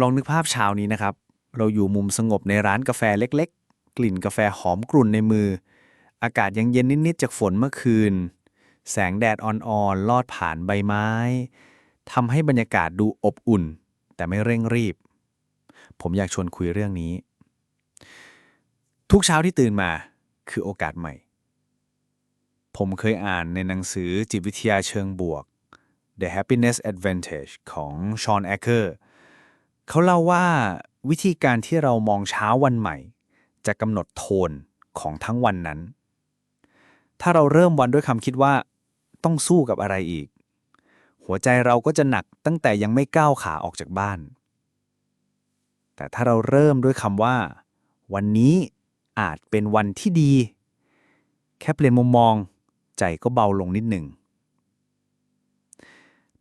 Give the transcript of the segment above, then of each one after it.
ลองนึกภาพเช้านี้นะครับ เราอยู่มุมสงบในร้านกาแฟเล็ก ๆ กลิ่นกาแฟหอมกรุ่นในมือ อากาศยังเย็นนิด ๆ จากฝนเมื่อคืน แสงแดดอ่อน ๆ ลอดผ่านใบไม้ทำให้บรรยากาศดูอบอุ่น แต่ไม่เร่งรีบ ผมอยากชวนคุยเรื่องนี้ ทุกเช้าที่ตื่นมาคือโอกาสใหม่ ผมเคยอ่านในหนังสือจิตวิทยาเชิงบวก The Happiness Advantage ของชอนแอคเคอร์ เขาเล่าว่าวิธีการที่เรามองเช้าวันใหม่ จะกำหนดโทนของทั้งวันนั้น ถ้าเราเริ่มวันด้วยคำคิดว่า ต้องสู้กับอะไรอีก หัวใจเราก็จะหนักตั้งแต่ยังไม่ก้าวขาออกจากบ้าน แต่ถ้าเราเริ่มด้วยคำว่า วันนี้อาจเป็นวันที่ดี แค่เปลี่ยนมุมมอง ใจก็เบาลงนิดหนึ่ง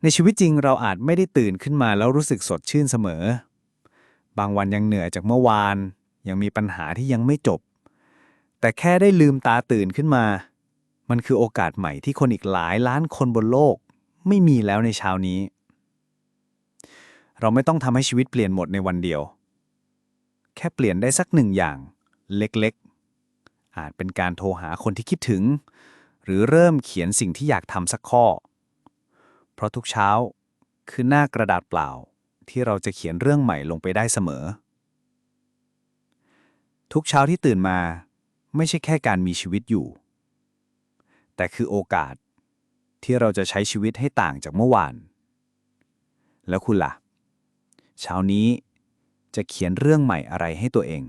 ในชีวิตจริงเราอาจไม่ได้ตื่นขึ้นมาแล้วรู้สึกสดชื่นเสมอ บางวันยังเหนื่อยจากเมื่อวาน ยังมีปัญหาที่ยังไม่จบ แต่แค่ได้ลืมตาตื่นขึ้นมา มันคือโอกาสใหม่ที่คนอีกหลายล้านคนบนโลก ไม่มีแล้วในเช้านี้ เราไม่ต้องทำให้ชีวิตเปลี่ยนหมดในวันเดียว แค่เปลี่ยนได้สักหนึ่งอย่าง เล็กๆ อาจเป็นการโทรหาคนที่คิดถึง หรือเริ่มเขียนสิ่งที่อยากทำสักข้อ เพราะทุกเช้าคือหน้ากระดาษเปล่าที่เราจะเขียนเรื่องใหม่ลงไปได้เสมอ ทุกเช้าที่ตื่นมาไม่ใช่แค่การมีชีวิตอยู่ แต่คือโอกาสที่เราจะใช้ชีวิตให้ต่างจากเมื่อวาน แล้วคุณล่ะ เช้านี้จะเขียนเรื่องใหม่อะไรให้ตัวเอง